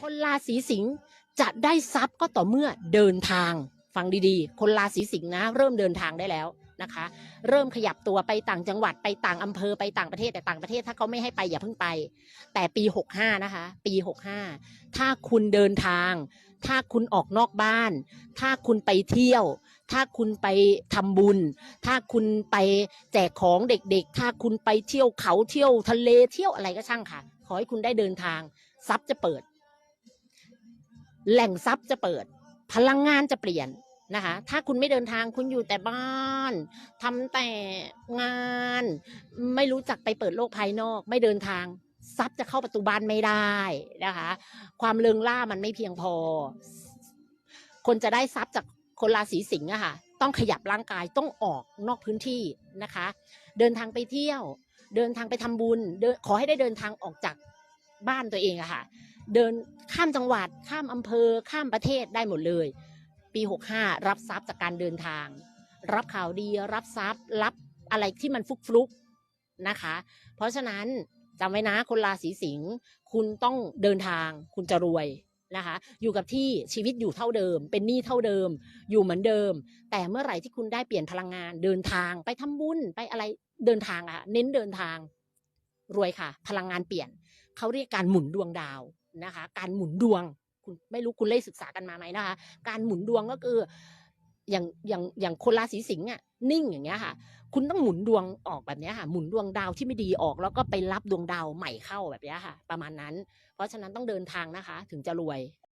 คนราศีสิงห์จะได้ทรัพย์ก็ต่อเมื่อเดินทาง ฟังดีๆ คนราศีสิงห์นะ เริ่มเดินทางได้แล้วนะคะ เริ่มขยับตัวไปต่างจังหวัดไปต่างอำเภอไปต่างประเทศแต่ต่างประเทศถ้าเขาไม่ให้ไปอย่าเพิ่งไป แต่ปี 65 นะคะ ปี 65 ถ้าคุณเดินทาง ถ้าคุณออกนอกบ้าน ถ้าคุณไปเที่ยว ถ้าคุณไปทำบุญ ถ้าคุณไปแจกของเด็กๆ ถ้าคุณไปเที่ยวเขาเที่ยวทะเลเที่ยวอะไรก็ช่างค่ะ ขอให้คุณได้เดินทางทรัพย์จะเปิด แหล่งทรัพย์จะเปิด พลังงานจะเปลี่ยนนะคะ ถ้าคุณไม่เดินทางคุณอยู่แต่บ้านทำแต่งาน ไม่รู้จักไปเปิดโลกภายนอก ไม่เดินทางทรัพย์จะเข้าประตูบ้านไม่ได้นะคะ ความเลิงล่ามันไม่เพียงพอ คนจะได้ทรัพย์จากคนราศีสิงห์อะค่ะ ต้องขยับร่างกายต้องออกนอกพื้นที่นะคะ เดินทางไปเที่ยว เดินทางไปทำบุญเดินขอให้ได้เดินทางออกจาก บ้านตัวเองอะค่ะ เดินข้ามจังหวัดข้ามอำเภอข้ามประเทศได้หมดเลย ปี 65 รับทรัพย์จากการเดินทาง รับข่าวดีรับทรัพย์ รับอะไรที่มันฟุกฟลุกนะคะ เพราะฉะนั้นจำไว้นะคนราศีสิงห์คุณต้องเดินทางคุณจะรวยนะคะ อยู่กับที่ชีวิตอยู่เท่าเดิม เป็นหนี้เท่าเดิม อยู่เหมือนเดิม แต่เมื่อไหร่ที่คุณได้เปลี่ยนพลังงานเดินทางไปทำบุญไปอะไรเดินทางอะเน้นเดินทางรวยค่ะ พลังงานเปลี่ยน เขาเรียกการหมุนดวงดาวนะคะ การหมุนดวงคุณไม่รู้คุณได้ศึกษากันมาไหมนะคะ การหมุนดวงก็คืออย่างอย่างอย่างคนราศีสิงห์อะนิ่งอย่างเงี้ยค่ะ คุณต้องหมุนดวงออกแบบเนี้ยค่ะ หมุนดวงดาวที่ไม่ดีออกแล้วก็ไปรับดวงดาวใหม่เข้าแบบเนี้ยค่ะ ประมาณนั้น เพราะฉะนั้นต้องเดินทางนะคะ ถึงจะรวย